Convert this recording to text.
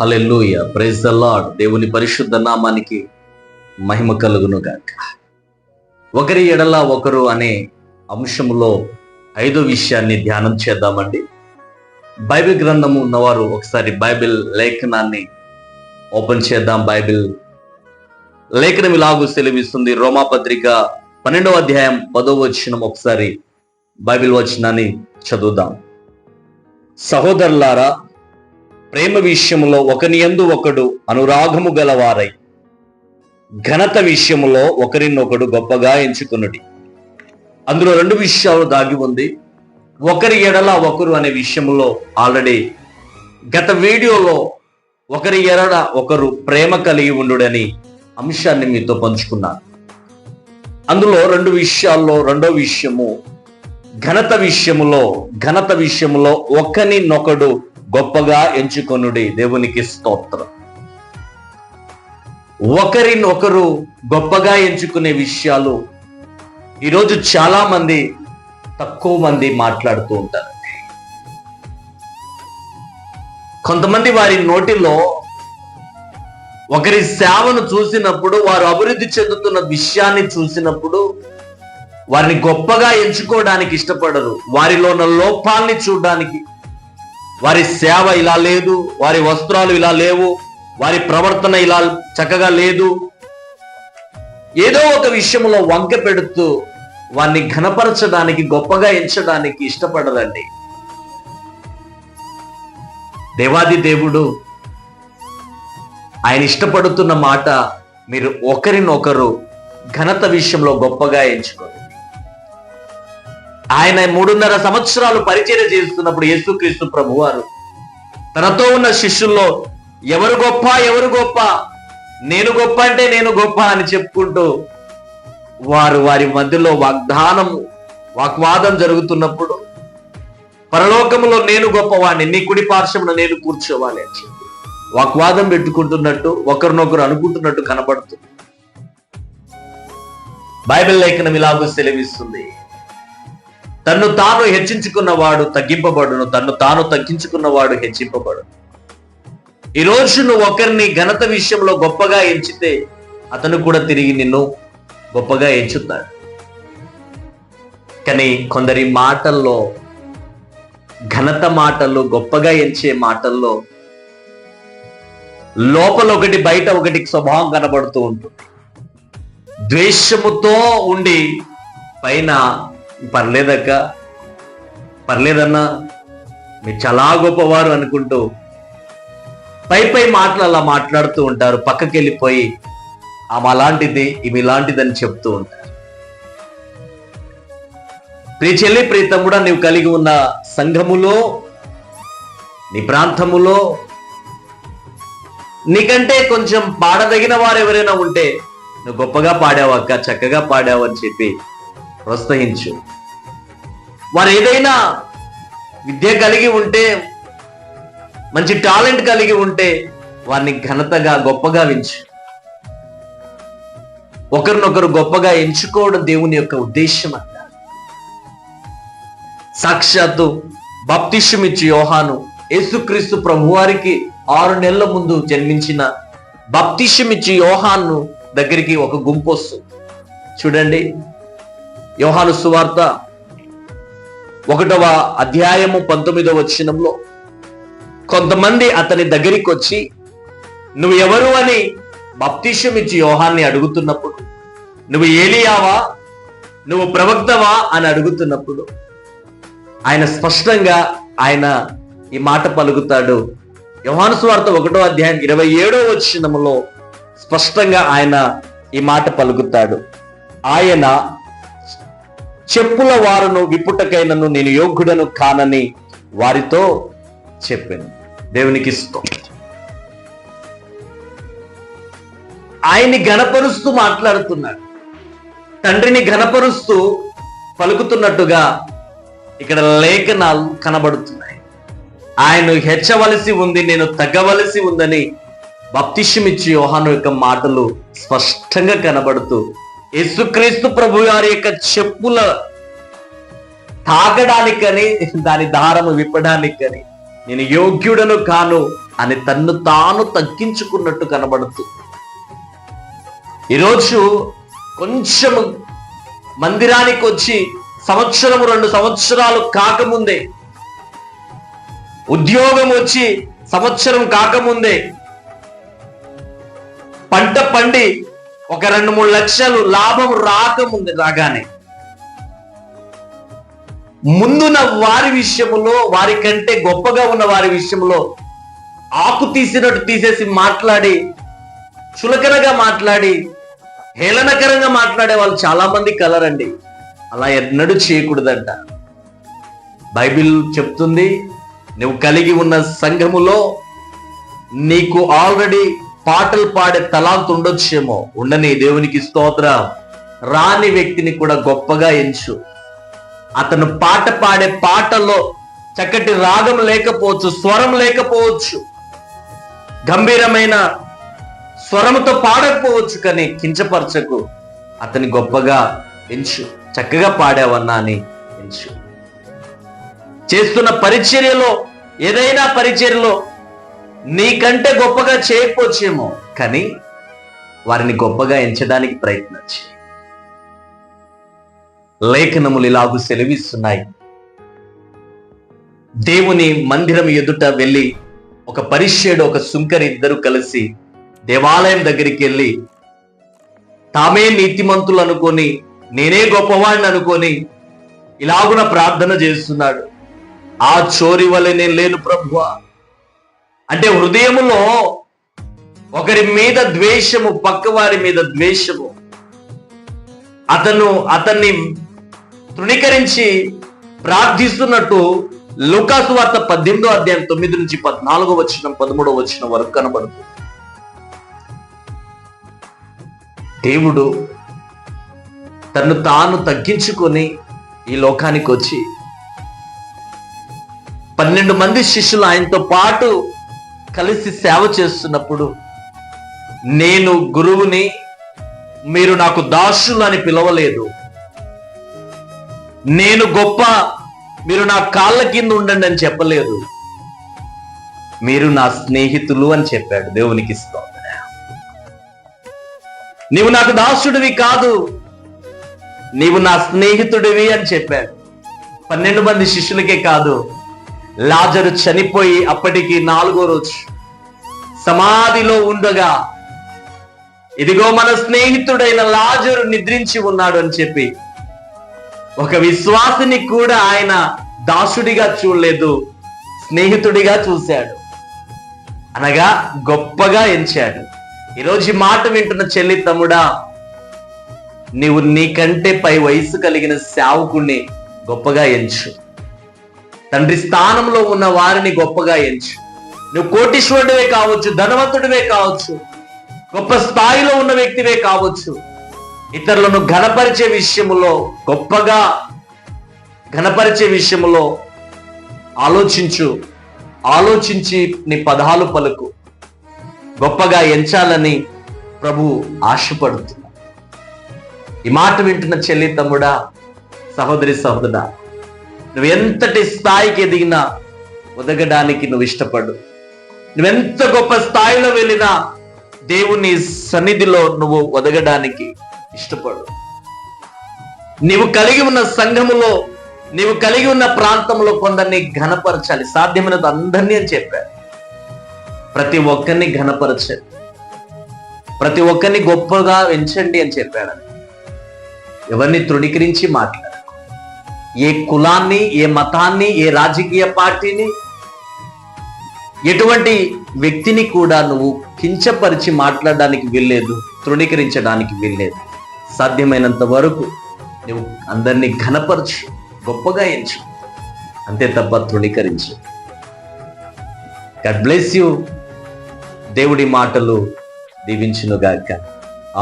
Hallelujah. Praise the lord దేవుని పరిశుద్ధ నామానికి మహిమ కలుగును గాక ఒకరి ఎడల ఒకరు అనే అంశంలో ఐదో విషయాన్ని ధ్యానం చేద్దామండి. బైబిల్ గ్రంథము ఉన్నవారు ఒకసారి బైబిల్ లేఖనాన్ని ఓపెన్ చేద్దాం. బైబిల్ లేఖనం ఇలాగూ సెలవిస్తుంది. రోమాపత్రిక పన్నెండవ అధ్యాయం పదో వచనం ఒకసారి బైబిల్ వచనాన్ని చదువుదాం. సహోదరులారా ప్రేమ విషయంలో ఒకనియందు ఒకడు అనురాగము గలవారై ఘనత విషయంలో ఒకరినొకడు గొప్పగా ఎంచుకున్నది అందులో రెండు విషయాలు దాగి ఉంది. ఒకరి ఎడల ఒకరు అనే విషయంలో ఆల్రెడీ గత వీడియోలో ఒకరి ఎడల ఒకరు ప్రేమ కలిగి ఉండుడని అంశాన్ని మీతో పంచుకున్నాను అందులో రెండు విషయాల్లో రెండో విషయము ఘనత విషయములో ఘనత విషయములో ఒకరినొకడు గొప్పగా ఎంచుకొనుడి దేవునికి స్తోత్రం. ఒకరినొకరు గొప్పగా ఎంచుకునే విషయాలు ఈరోజు చాలా మంది తక్కువ మంది మాట్లాడుతూ ఉంటారు. కొంతమంది వారి నోటిలో ఒకరి సేవను చూసినప్పుడు వారు అభివృద్ధి చెందుతున్న విషయాన్ని చూసినప్పుడు వారిని గొప్పగా ఎంచుకోవడానికి ఇష్టపడరు. వారిలో ఉన్న లోపాలని చూడడానికి వారి సేవ ఇలా లేదు వారి వస్త్రాలు ఇలా లేవు వారి ప్రవర్తన ఇలా చక్కగా లేదు. ఏదో ఒక విషయంలో వంక పెడుతూ వారిని ఘనపరచడానికి గొప్పగా ఎంచడానికి ఇష్టపడరండి. దేవాది దేవుడు ఆయన ఇష్టపడుతున్న మాట మీరు ఒకరినొకరు ఘనత విషయంలో గొప్పగా ఎంచుకోరు. ఆయన మూడున్నర సంవత్సరాలు పరిచయం చేస్తున్నప్పుడు యేసుక్రీస్తు ప్రభువారు తనతో ఉన్న శిష్యుల్లో ఎవరు గొప్ప? ఎవరు గొప్ప? నేను గొప్ప అంటే నేను గొప్ప అని చెప్పుకుంటూ వారు వారి మధ్యలో వాగ్దానం వాగ్వాదం జరుగుతున్నప్పుడు పరలోకములో నేను గొప్పవాడిని నీ కుడి పార్శ్వమున నేను కూర్చోవాలి అని చెప్పి వాగ్వాదం పెట్టుకుంటున్నట్టు ఒకరినొకరు అనుకుంటున్నట్టు కనబడుతుంది. బైబిల్ లేఖనం ఇలాగూ సెలవిస్తుంది. తన్ను తాను హెచ్చించుకున్నవాడు తగ్గింపబడును తన్ను తాను తగ్గించుకున్నవాడు హెచ్చింపబడు ఈ నువ్వు ఒకరిని ఘనత విషయంలో గొప్పగా ఎంచితే అతను కూడా తిరిగి నిన్ను గొప్పగా ఎంచుతాడు. కానీ కొందరి మాటల్లో ఘనత మాటలు గొప్పగా ఎంచే మాటల్లో లోపల ఒకటి బయట ఒకటి స్వభావం కనబడుతూ ఉంటుంది. ద్వేషముతో ఉండి పైన పర్లేదక్క. పర్లేదన్నా మీరు చాలా గొప్పవారు అనుకుంటూ పై పై మాటలు అలా మాట్లాడుతూ ఉంటారు. పక్కకి వెళ్ళిపోయి ఆమె అలాంటిది ఇవి ఇలాంటిదని చెప్తూ ఉంటారు. ప్రియ చెల్లి ప్రీతం కూడా నీవు కలిగి ఉన్న సంఘములో నీ ప్రాంతములో నీకంటే కొంచెం పాడదగిన వారు ఎవరైనా ఉంటే నువ్వు గొప్పగా పాడావు అక్క చక్కగా పాడావు అని చెప్పి ప్రోత్సహించు. వారు ఏదైనా విద్య కలిగి ఉంటే మంచి టాలెంట్ కలిగి ఉంటే వారిని ఘనతగా గొప్పగా వించు. ఒకరినొకరు గొప్పగా ఎంచుకోవడం దేవుని యొక్క ఉద్దేశం అంట సాక్షాత్తు బప్తిష్యమిచ్చి యోహాను. యేసుక్రీస్తు ప్రభువారికి ఆరు నెలల ముందు జన్మించిన బప్తిష్యమిచ్చి యోహాను దగ్గరికి ఒక గుంపు వస్తుంది. చూడండి. యోహాను సువార్త ఒకటవ అధ్యాయము పంతొమ్మిదవ వచనంలో కొంతమంది అతని దగ్గరికి వచ్చి నువ్వు ఎవరు అని బప్తిష్యం ఇచ్చి యోహాన్ని అడుగుతున్నప్పుడు నువ్వు ఏలియావా? నువ్వు ప్రవక్తవా? అని అడుగుతున్నప్పుడు ఆయన స్పష్టంగా ఆయన ఈ మాట పలుకుతాడు. యోహాను స్వార్త ఒకటో అధ్యాయం ఇరవై ఏడో వచ్చినములో స్పష్టంగా ఆయన ఈ మాట పలుకుతాడు. ఆయన చెప్పుల వారును విపుటకైనను నేను యోగ్యుడను కానని వారితో చెప్పాను. దేవునికి ఆయన్ని గణపరుస్తూ మాట్లాడుతున్నాడు తండ్రిని గణపరుస్తూ పలుకుతున్నట్టుగా ఇక్కడ లేఖనాలు కనబడుతున్నాయి. ఆయన హెచ్చవలసి ఉంది నేను తగ్గవలసి ఉందని బప్తిష్యమిచ్చి యోహాను యొక్క మాటలు స్పష్టంగా కనబడుతూ యేసుక్రీస్తు ప్రభు గారి యొక్క చెప్పుల తాగడానికని దాని దారము విప్పడానికని నేను యోగ్యుడను కాను అని తన్ను తాను తగ్గించుకున్నట్టు కనబడుతూ. ఈరోజు కొంచెం మందిరానికి వచ్చి సంవత్సరం రెండు సంవత్సరాలు కాకముందే ఉద్యోగం వచ్చి సంవత్సరం కాకముందే పంట పండి ఒక రెండు మూడు లక్షలు లాభం రాకముందు రాగానే. ముందున్న వారి విషయంలో వారి కంటే గొప్పగా ఉన్న వారి విషయంలో ఆకు తీసినట్టు తీసేసి మాట్లాడి చులకనగా మాట్లాడి హేళనకరంగా మాట్లాడే వాళ్ళు చాలా మంది కలరండి. అలా ఎన్నడూ చేయకూడదంట. బైబిల్ చెప్తుంది నువ్వు కలిగి ఉన్న సంఘములో నీకు ఆల్రెడీ పాటలు పాడే తలాంత్ ఉండొచ్చేమో. ఉండని దేవునికి స్తోత్రం. రాని వ్యక్తిని కూడా గొప్పగా ఎంచు. అతను పాట పాడే పాటలో చక్కటి రాగం లేకపోవచ్చు స్వరం లేకపోవచ్చు. గంభీరమైన స్వరంతో పాడకపోవచ్చు కానీ కించపరచకు. అతని గొప్పగా ఎంచు. చక్కగా పాడావన్నా అని ఎంచు. చేస్తున్న పరిచర్యలో ఏదైనా పరిచర్యలో నీకంటే గొప్పగా చేయకపోవచ్చేమో కానీ వారిని గొప్పగా ఎంచడానికి ప్రయత్నించి. లేఖనములు ఇలాగు సెలవిస్తున్నాయి. దేవుని మందిరం ఎదుట వెళ్ళి ఒక పరిశ్చేడు ఒక సుంకరి ఇద్దరు కలిసి దేవాలయం దగ్గరికి వెళ్ళి తామే నీతిమంతులు అనుకొని నేనే గొప్పవాడిని అనుకొని ఇలాగున ప్రార్థన చేస్తున్నాడు. ఆ చోరి వల్ల నేను లేను ప్రభువా. అంటే హృదయములో ఒకరి మీద ద్వేషము పక్కవారి మీద ద్వేషము. అతను అతన్ని తృణీకరించి ప్రార్థిస్తున్నట్టు లుకాసు వార్త పద్దెనిమిదో అధ్యాయం తొమ్మిది నుంచి పద్నాలుగో వచ్చిన పదమూడో వచ్చిన వరకు కనబడుతుంది. దేవుడు తను తాను తగ్గించుకొని ఈ లోకానికి వచ్చి పన్నెండు మంది శిష్యులు ఆయనతో పాటు కలిసి సేవ చేస్తున్నప్పుడు నేను గురువుని మీరు నాకు దాసులు అని పిలవలేదు. నేను గొప్ప మీరు నా కాళ్ళ కింద ఉండండి అని చెప్పలేదు. మీరు నా స్నేహితులు అని చెప్పాడు దేవునికి ఇస్తాం నీవు నాకు దాసుడివి కాదు నీవు నా స్నేహితుడివి అని చెప్పాడు. పన్నెండు మంది శిష్యులకే కాదు లాజరు చనిపోయి అప్పటికి నాలుగో రోజు సమాధిలో ఉండగా ఇదిగో మన స్నేహితుడైన లాజరు నిద్రించి ఉన్నాడు అని చెప్పి ఒక విశ్వాసిని కూడా ఆయన దాసుడిగా చూడలేదు స్నేహితుడిగా చూశాడు. అనగా గొప్పగా ఎంచాడు. ఈరోజు మాట వింటున్న చెల్లి తమ్ముడా నీవు నీకంటే పై వయసు కలిగిన సేవకుణ్ణి గొప్పగా ఎంచు. తండ్రి స్థానంలో ఉన్న వారిని గొప్పగా ఎంచు. నువ్వు కోటీశ్వరుడివే కావచ్చు ధనవంతుడివే కావచ్చు గొప్ప స్థాయిలో ఉన్న వ్యక్తివే కావచ్చు. ఇతరులను ఘనపరిచే విషయంలో గొప్పగా ఘనపరిచే విషయంలో ఆలోచించు ఆలోచించి నీ పదాలు పలుకు. గొప్పగా ఎంచాలని ప్రభు ఆశపడుతున్నా. ఈ మాట వింటున్న చెల్లి తమ్ముడా సహోదరి సహోదరా నువ్వు ఎంతటి స్థాయికి ఎదిగినా ఒదగడానికి నువ్వు ఇష్టపడు నువ్వెంత గొప్ప స్థాయిలో వెళ్ళినా దేవుని సన్నిధిలో నువ్వు ఒదగడానికి ఇష్టపడు. నీవు కలిగి ఉన్న సంఘములో నీవు కలిగి ఉన్న ప్రాంతంలో కొందరిని ఘనపరచాలి. సాధ్యమైనది అందరినీ అని చెప్పారు. ప్రతి ఒక్కరిని ఘనపరచండి. ప్రతి ఒక్కరిని గొప్పగా ఎంచండి అని చెప్పాడు ఎవరిని తృణీకరించి మాట్లాడు. ఏ కులాన్ని ఏ మతాన్ని ఏ రాజకీయ పార్టీని ఎటువంటి వ్యక్తిని కూడా నువ్వు కించపరిచి మాట్లాడడానికి వీల్లేదు తృణీకరించడానికి వీల్లేదు. సాధ్యమైనంత వరకు నువ్వు అందరినీ ఘనపరచు గొప్పగా ఎంచు. అంతే తప్ప తృణీకరించు. గడ్ బ్లెస్ యూ దేవుడి మాటలు దీవించునుగాక.